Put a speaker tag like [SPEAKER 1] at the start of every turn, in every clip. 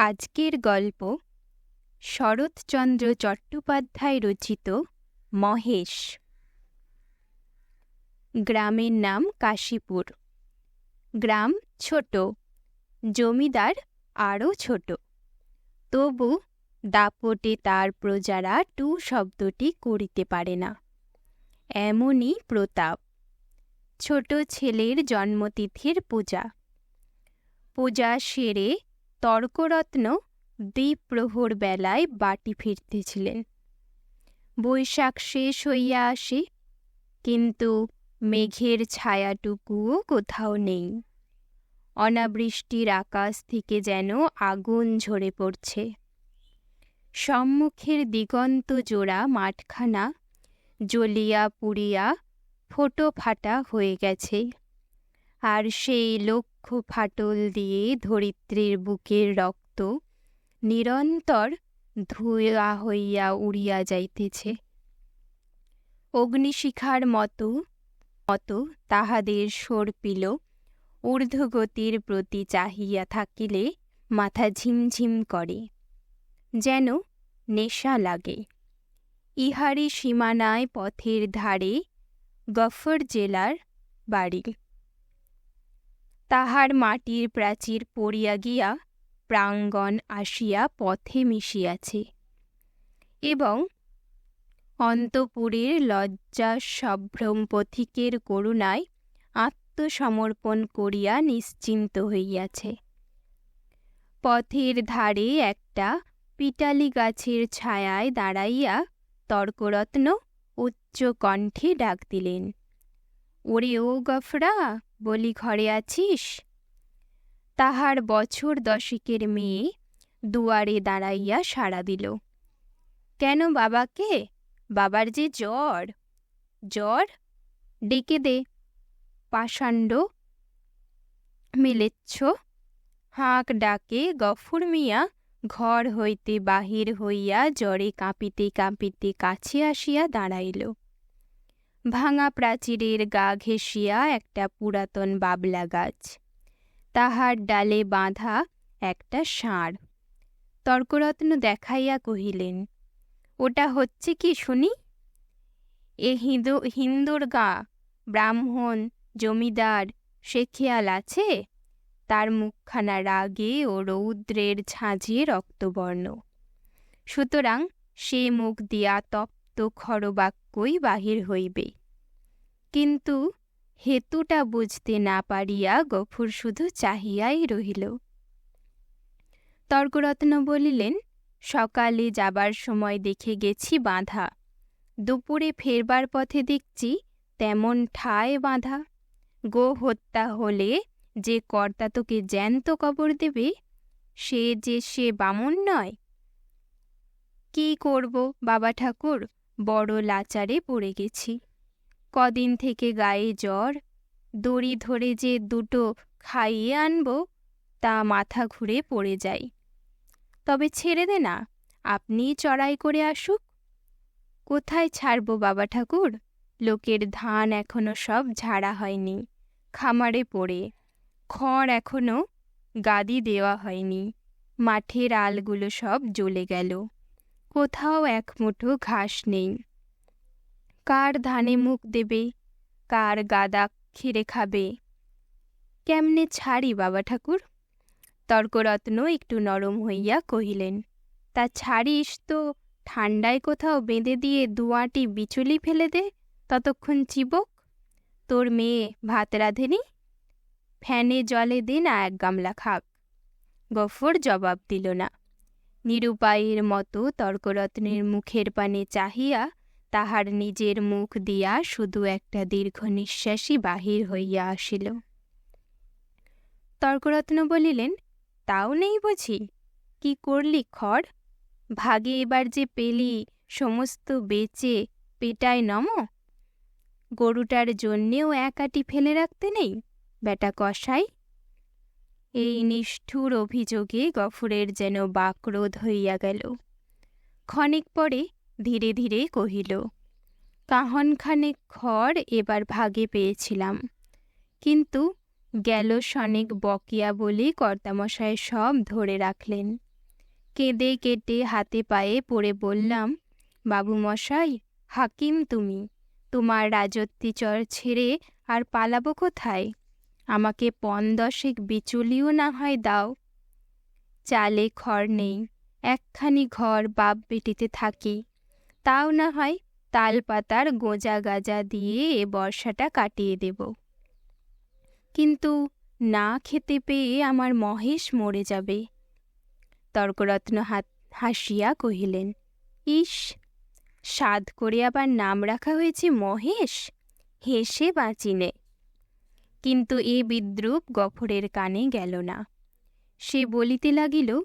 [SPEAKER 1] আজকের গল্প শরৎচন্দ্র চট্টোপাধ্যায় রচিত মহেশ। গ্রামের নাম কাশীপুর। গ্রাম ছোট, জমিদার আরও ছোট। তবু দাপটে তার প্রজারা টু শব্দটি করিতে পারে না। এমনই প্রতাপ, ছোট ছেলের জন্মতিথির পূজা। পূজা সেরে তর্করত্ন দ্বীপ্রহর বেলায় বাটি ফিরতেছিলেন। বৈশাখ শেষ হইয়া আসে, কিন্তু মেঘের ছায়াটুকুও কোথাও নেই। অনাবৃষ্টির আকাশ থেকে যেন আগুন ঝরে পড়ছে। সম্মুখের দিগন্ত জোড়া মাঠখানা জ্বলিয়া পুড়িয়া ফোটো ফাটা হয়ে গেছে। আর সেই লক্ষ ফাটল দিয়ে ধরিত্রীর বুকের রক্ত নিরন্তর ধুয়া হইয়া উড়িয়া যাইতেছে। অগ্নিশিখার মতো মতো তাহাদের সর্পিল ঊর্ধ্বগতির প্রতি চাহিয়া থাকিলে মাথা ঝিমঝিম করে, যেন নেশা লাগে। ইহারি সীমানায় পথের ধারে গফর জেলার বাড়ি। তাহার মাটির প্রাচীর পড়িয়া গিয়া প্রাঙ্গণ আসিয়া পথে মিশিয়াছে এবং অন্তপুরের লজ্জা সম্ভ্রম পথিকের করুণায় আত্মসমর্পণ করিয়া নিশ্চিন্ত হইয়াছে। পথের ধারে একটা পিটালি গাছের ছায়ায় দাঁড়াইয়া তর্করত্ন উচ্চ কণ্ঠে ডাক দিলেন, ওরে ও গফরা! বলি, ঘরে আছিস? তাহার বছর দশেকের মেয়ে দুয়ারে দাঁড়াইয়া সাড়া দিল। কেন বাবাকে? বাবার যে জ্বর। জ্বর? ডেকে দে। পাষাণ্ড মিলেচ্ছ। হাঁক ডাকে, গফুর মিয়া ঘর হইতে বাহির হইয়া জ্বরে কাঁপিতে কাঁপিতে কাছে আসিয়া দাঁড়াইল। ভাঙা প্রাচীরের গা ঘেঁষিয়া একটা পুরাতন বাবলা গাছ। তাহার ডালে বাঁধা একটা ষাঁড়। তর্করত্ন দেখাইয়া কহিলেন, ওটা হচ্ছে কি শুনি? এ হিন্দু, হিন্দুর গা, ব্রাহ্মণ, জমিদার, সে খেয়াল আছে? তার মুখখানা রাগে ও রৌদ্রের ঝাঁঝে রক্তবর্ণ। সুতরাং সে মুখ দিয়া তপ্ত খরবাক্যই বাহির হইবে। কিন্তু হেতুটা বুঝতে না পারিয়া গফুর শুধু চাহিয়াই রহিল। তর্করত্ন বলিলেন, সকালে যাবার সময় দেখে গেছি বাঁধা। দুপুরে ফেরবার পথে দেখছি তেমন ঠায় বাঁধা। গো হত্যা হলে যে কর্তা তোকে জ্যান্ত কবর দেবে, সে যে সে বামন নয়। কি করব, বাবা ঠাকুর? বড় লাচারে পড়ে গেছি। কদিন থেকে গায়ে জ্বর, দড়ি ধরে যে দুটো খাইয়ে আনব, তা মাথা ঘুরে পড়ে যাই তবে ছেড়ে দে না, আপনি চড়াই করে আসুক। কোথায় ছাড়ব বাবা ঠাকুর? লোকের ধান এখনও সব ঝাড়া হয়নি, খামারে পড়ে। খড় এখনও গাদি দেওয়া হয়নি, মাঠের আলগুলো সব জ্বলে গেল। কোথাও এক মুঠো ঘাস নেই। কার ধানে মুখ দেবে, কার গাদা খিরে খাবে। কেমনে ছাড়ি বাবা ঠাকুর? তর্করত্ন একটু নরম হইয়া কহিলেন, তা ছাড়িস তো ঠান্ডায় কোথাও বেঁধে দিয়ে দুয়াটি বিচুলি ফেলে দে, ততক্ষণ চিবক। তোর মেয়ে ভাত রাঁধেনি? ফ্যানে জলে দে না এক গামলা খাক। গফর জবাব দিল না। নিরুপায়ের মতো তর্করত্নের মুখের পানে চাহিয়া তাহার নিজের মুখ দিয়া শুধু একটা দীর্ঘ নিঃশ্বাসই বাহির হইয়া আসিল। তর্করত্ন বলিলেন, তাও নেই বুঝি? কি করলি খড়? ভাগে এবার যে পেলি, সমস্ত বেচে পেটায় নম? গরুটার জন্যেও এক আটি ফেলে রাখতে নেই? বেটা কষাই এই নিষ্ঠুর অভিযোগে গফুরের যেন বাকরোধ হইয়া গেল। ক্ষণিক পরে ধীরে ধীরে কহিল কাহনখানেক খড় এবার ভাগে পেয়েছিলাম। কিন্তু গেল সনেক বকিয়া বলে কর্তামশায় সব ধরে রাখলেন। কেঁদে কেটে হাতে পায়ে পড়ে বললাম বাবু মশাই হাকিম তুমি। তোমার রাজত্বি চর ছেড়ে আর পালাবো কোথায়? আমাকে পন দশেক বিচুলিও না হয় দাও। চালে খড় নেই, একখানি ঘর বাপ বেটিতে থাকি। তাও না হয় তাল পাতার গোজা গাজা দিয়ে এ বর্ষাটা কাটিয়ে দেব। কিন্তু না খেতে পেয়ে আমার মহেশ মরে যাবে। তর্করত্ন হাত হাসিয়া কহিলেন, ইস সাদ করে আবার নাম রাখা হয়েছে মহেশ? হেসে বাঁচিনে কিন্তু এ বিদ্রুপ গফরের কানে গেল না। সে বলিতে লাগিল,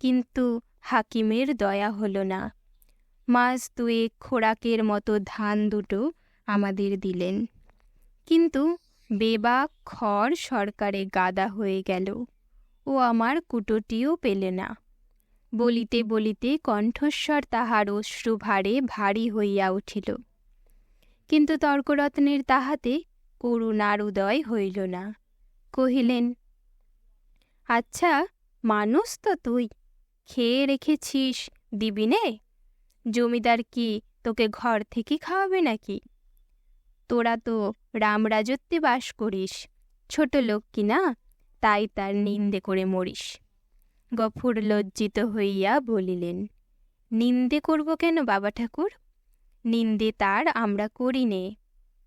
[SPEAKER 1] কিন্তু হাকিমের দয়া হল না। মাস দুয়েক খোরাকের মতো ধান দুটো আমাদের দিলেন। কিন্তু বেবা খড় সরকারে গাদা হয়ে গেল, ও আমার কুটোটিও পেলে না। বলিতে বলিতে কণ্ঠস্বর তাহার অশ্রুভারে ভারী হইয়া উঠিল। কিন্তু তর্করত্নের তাহাতে করুণার উদয় হইল না। কহিলেন আচ্ছা মানুষ তো তুই। খেয়ে রেখেছিস দিবি নে জমিদার কি তোকে ঘর থেকে খাওয়াবে নাকি? তোরা তো রামরাজত্বে বাস করিস, ছোট লোক কি না, তাই তার নিন্দে করে মরিস। গফুর লজ্জিত হইয়া বলিলেন, নিন্দে করব কেন বাবা ঠাকুর? নিন্দে তার আমরা করি নে।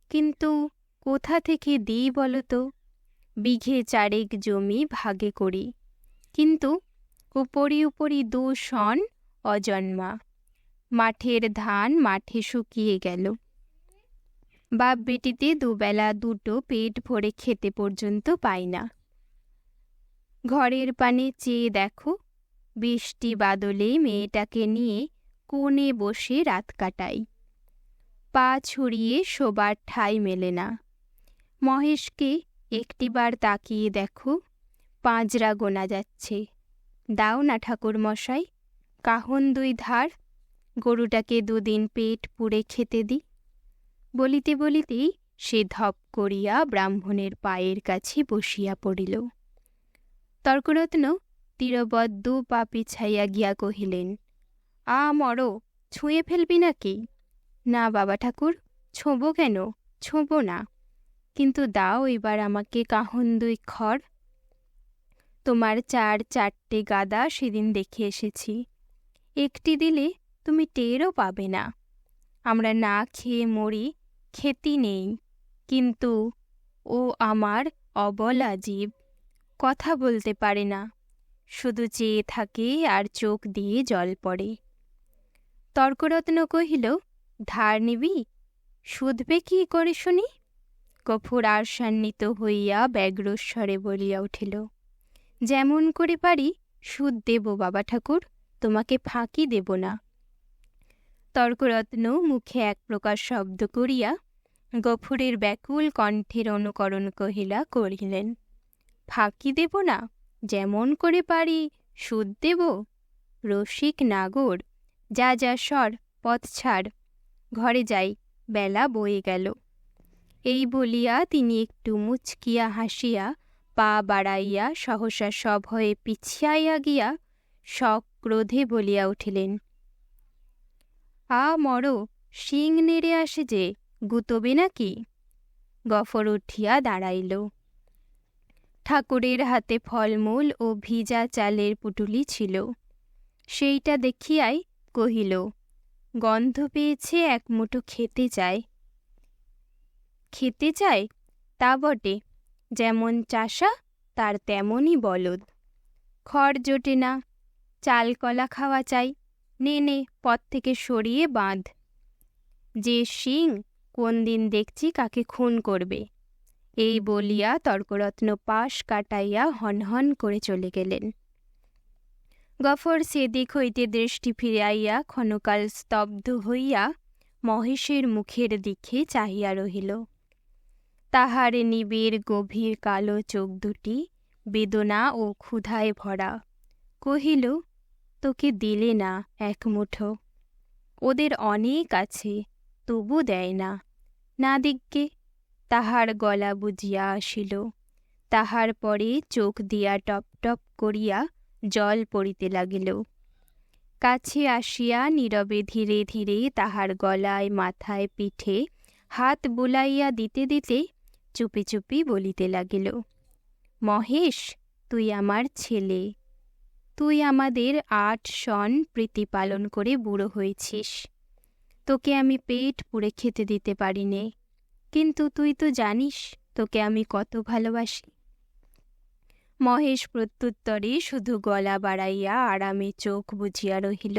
[SPEAKER 1] কিন্তু কোথা থেকে দিই বলো তো বিঘে চারেক জমি ভাগে করি। কিন্তু উপরি উপরি দু সন অজন্মা। মাঠের ধান মাঠে শুকিয়ে গেল। বাপ বেটিতে দুবেলা দুটো পেট ভরে খেতে পর্যন্ত পাই না। ঘরের পানে চেয়ে দেখো, বৃষ্টি বাদলে মেয়েটাকে নিয়ে কোণে বসে রাত কাটাই। পা ছড়িয়ে শোবার ঠাঁই মেলে না। মহেশকে একটিবার তাকিয়ে দেখো, পাঁজরা গোনা যাচ্ছে। দাও না ঠাকুর মশাই কাহন দুই ধার, গরুটাকে দুদিন পেট পুড়ে খেতে দি। বলিতে বলিতেই সে ধপ করিয়া ব্রাহ্মণের পায়ের কাছে বসিয়া পড়িল। তর্করত্ন তীরবদ্ধ পা পিছাইয়া গিয়া কহিলেন, আ মর, ছুঁয়ে ফেলবি নাকি? না বাবা ঠাকুর, ছোঁব কেন? ছোঁব না। কিন্তু দাও এবার আমাকে কাহন দুই খড়। তোমার চার চারটে গাদা সেদিন দেখে এসেছি। একটি দিলে তুমি টেরও পাবে না। আমরা না খেয়ে মরি, খেতি নেই। কিন্তু ও আমার অবলা জীব কথা বলতে পারে না। শুধু চেয়ে থাকে আর চোখ দিয়ে জল পড়ে। তর্করত্ন কহিল, ধার নিবি? শুধবে কি করে শুনি? কফুর আশান্বিত হইয়া ব্যগ্রস্বরে বলিয়া উঠিল, যেমন করে পারি, সুদ দেব বাবা ঠাকুর, তোমাকে ফাঁকি দেব না তর্করত্ন মুখে এক প্রকার শব্দ করিয়া গফুরের ব্যাকুল কণ্ঠের অনুকরণ কহিলা করিলেন ফাঁকি দেব না, যেমন করে পারি, সুদ দেব। রসিক নাগর, যা যা সর পথ ছাড়, ঘরে যাই, বেলা বয়ে গেল। এই বলিয়া তিনি একটু মুচকিয়া হাসিয়া, পা বাড়াইয়া সহসা সব হয়ে পিছিয়াইয়া গিয়া সক্রোধে বলিয়া উঠিলেন, আ মর, শিং নেড়ে আসে যে, গুতবে নাকি? গফর উঠিয়া দাঁড়াইল। ঠাকুরের হাতে ফলমূল ও ভিজা চালের পুটুলি ছিল। সেইটা দেখিয়াই কহিল, গন্ধ পেয়েছে এক মুঠো খেতে চায় খেতে চায়, তা বটে। যেমন চাষা, তার তেমনই বলদ। খড় জোটে না, চাল কলা খাওয়া চাই, নে নে, পথ থেকে সরিয়ে বাঁধ। যে সিং কোন দিন দেখছি কাকে খুন করবে। এই বলিয়া তর্করত্ন পাশ কাটাইয়া হনহন করে চলে গেলেন। গফর সেদিক হইতে দৃষ্টি ফিরাইয়া ক্ষণকাল স্তব্ধ হইয়া মহেশের মুখের দিকে চাহিয়া রহিল। তাহার নিবিড় গভীর কালো চোখ দুটি বেদনা ও ক্ষুধায় ভরা। কহিল, তোকে দিলে না এক মুঠো। ওদের অনেক আছে, তবু দেয় না। না দিগ্গে তাহার গলা বুঝিয়া আসিল। তাহার পরে চোখ দিয়া টপ টপ করিয়া জল পড়িতে লাগিল। কাছে আসিয়া নীরবে ধীরে ধীরে তাহার গলায়, মাথায় পিঠে হাত বুলাইয়া দিতে দিতে চুপি চুপি বলিতে লাগিল, মহেশ, তুই আমার ছেলে। তুই আমাদের আট সন প্রীতি পালন করে বুড়ো হয়েছিস। তোকে আমি পেট পুড়ে খেতে দিতে পারি নে কিন্তু তুই তো জানিস তোকে আমি কত ভালোবাসি। মহেশ প্রত্যুত্তরে শুধু গলা বাড়াইয়া আরামে চোখ বুঝিয়া রহিল।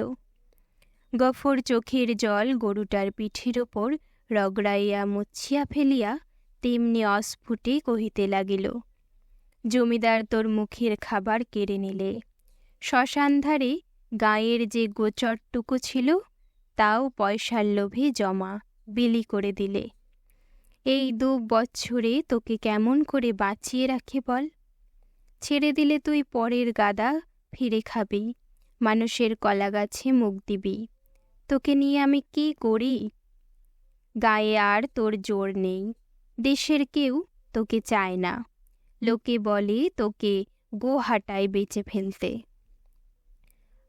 [SPEAKER 1] গফর চোখের জল গরুটার পিঠের ওপর রগড়াইয়া মুছিয়া ফেলিয়া তেমনি অস্ফুটে কহিতে লাগিল, জমিদার তোর মুখের খাবার কেড়ে নিলে। শ্মশানধারে গায়ের যে গোচরটুকু ছিল, তাও পয়সার লোভে জমা বিলি করে দিলে। এই দু বছরে তোকে কেমন করে বাঁচিয়ে রাখে বল। ছেড়ে দিলে তুই পরের গাদা ফিরে খাবি, মানুষের কলা গাছে মুখ দিবি। তোকে নিয়ে আমি কি করি? গায়ে আর তোর জোর নেই। দেশের কেউ তোকে চায় না। লোকে বলে তোকে গোহাটায় বেঁচে ফেলতে।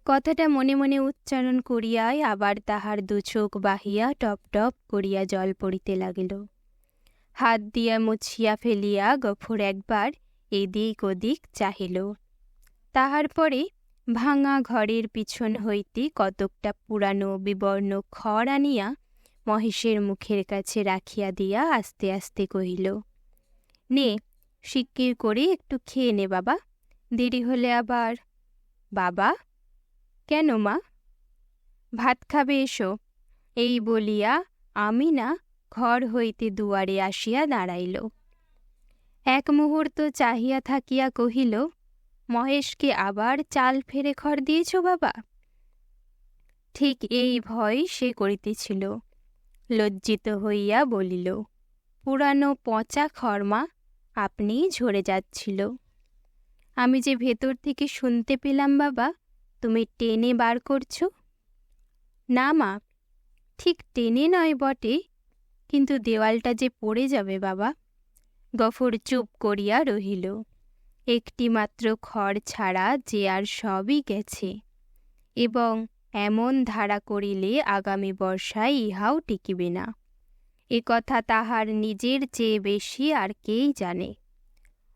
[SPEAKER 1] কথাটা মনে মনে উচ্চারণ করিয়াই আবার তাহার দু চোখ বাহিয়া টপ টপ করিয়া জল পড়িতে লাগিল। হাত দিয়া মুছিয়া ফেলিয়া গফুর একবার এদিক ওদিক চাহিল। তাহার পরে ভাঙা ঘরের পিছন হইতে কতকটা পুরানো বিবর্ণ খড় আনিয়া মহেশের মুখের কাছে রাখিয়া দিয়া আস্তে আস্তে কহিল, নে, শিগগির করে একটু খেয়ে নে বাবা, দেরি হলে আবার বাবা? কেন মা? ভাত খাবে এসো এই বলিয়া আমি না ঘর হইতে দুয়ারে আসিয়া দাঁড়াইল। এক মুহূর্ত চাহিয়া থাকিয়া কহিল, মহেশকে আবার চাল ফেরে খড় দিয়েছ বাবা? ঠিক এই ভয় সে করিতেছিল। লজ্জিত হইয়া বলিল, পুরানো পচা খড়মা আপনি ঝরে যাচ্ছিল। আমি যে ভেতর থেকে শুনতে পেলাম বাবা, তুমি টেনে বার করছ? না মা, ঠিক টেনে নয় বটে, কিন্তু দেওয়ালটা যে পড়ে যাবে বাবা। গফর চুপ করিয়া রহিল একটি মাত্র খড় ছাড়া যে আর সবই গেছে। এবং এমন ধারা করিলে আগামী বর্ষায় ইহাও টিকিবে না। এ কথা তাহার নিজের চেয়ে বেশি আর কেই জানে।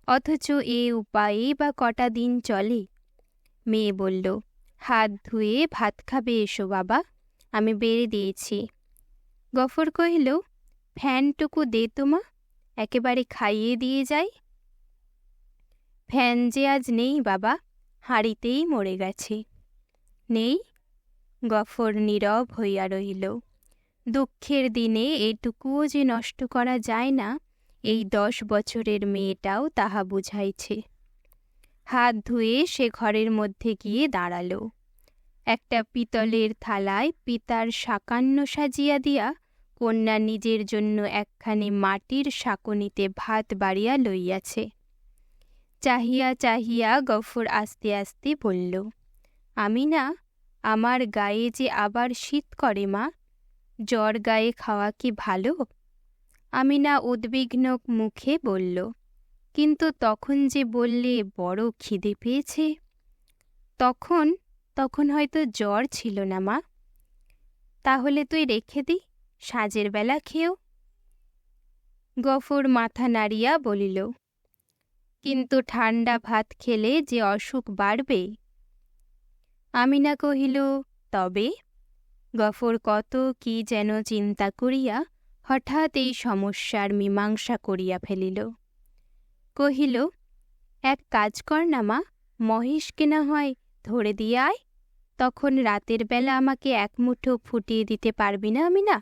[SPEAKER 1] অথচ এ উপায়ে বা কটা দিন চলে? মেয়ে বলল, হাত ধুয়ে ভাত খাবে এসো বাবা, আমি বেড়ে দিয়েছি। গফর কহিল, ফ্যানটুকু দে তোমা একেবারে খাইয়ে দিয়ে যাই। ফ্যান যে আজ নেই বাবা, হাঁড়িতেই মরে গেছে। নেই? গফর নীরব হইয়া রহিল। দুঃখের দিনে এটুকুও যে নষ্ট করা যায় না, এই দশ বছরের মেয়েটাও তাহা বুঝাইছে। হাত ধুয়ে সে ঘরের মধ্যে গিয়ে দাঁড়াল। একটা পিতলের থালায় পিতার সাকান্ন সাজিয়া দিয়া কন্যা নিজের জন্য একখানি মাটির শাকনিতে ভাত বাড়িয়া লইয়াছে। চাহিয়া চাহিয়া গফর আস্তে আস্তে বলল, আমি না আমার গায়ে যে আবার শীত করে, মা? জ্বর গায়ে খাওয়া কি ভালো? আমি না উদ্বিগ্ন মুখে বলল, কিন্তু তখন যে বললে বড় খিদে পেয়েছে। তখন তখন হয়তো জ্বর ছিল না, মা। তাহলে তুই রেখে দি, সাজের বেলা খেয়েও। গফর মাথা নাড়িয়া বলিল, কিন্তু ঠান্ডা ভাত খেলে যে অসুখ বাড়বে আমিনা কহিল, তবে? গফর কত কি যেন চিন্তা করিয়া হঠাৎ এই সমস্যার মীমাংসা করিয়া ফেলিল। কহিল, এক কাজ কর না মা মহেশকে না হয় ধরে দিয়ে আয়, তখন রাতের বেলা আমাকে এক মুঠো ফুটিয়ে দিতে পারবি না আমি না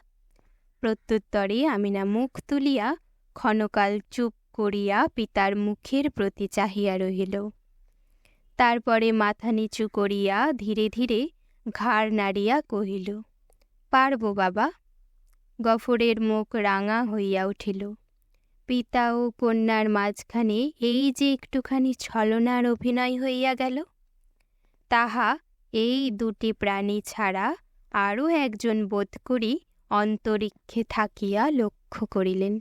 [SPEAKER 1] প্রত্যুত্তরে আমিনা মুখ তুলিয়া ক্ষণকাল চুপ করিয়া পিতার মুখের প্রতি চাহিয়া রহিল। তারপরে মাথা নিচু করিয়া ধীরে ধীরে ঘাড় নাড়িয়া কহিল, পারব বাবা গফরের মুখ রাঙা হইয়া উঠিল। পিতা ও কন্যার মাঝখানে এই যে একটুখানি ছলনার অভিনয় হইয়া গেল, তাহা এই দুটি প্রাণী ছাড়া আরও একজন বোধ করি অন্তরিক্ষে থাকিয়া লক্ষ্য করিলেন।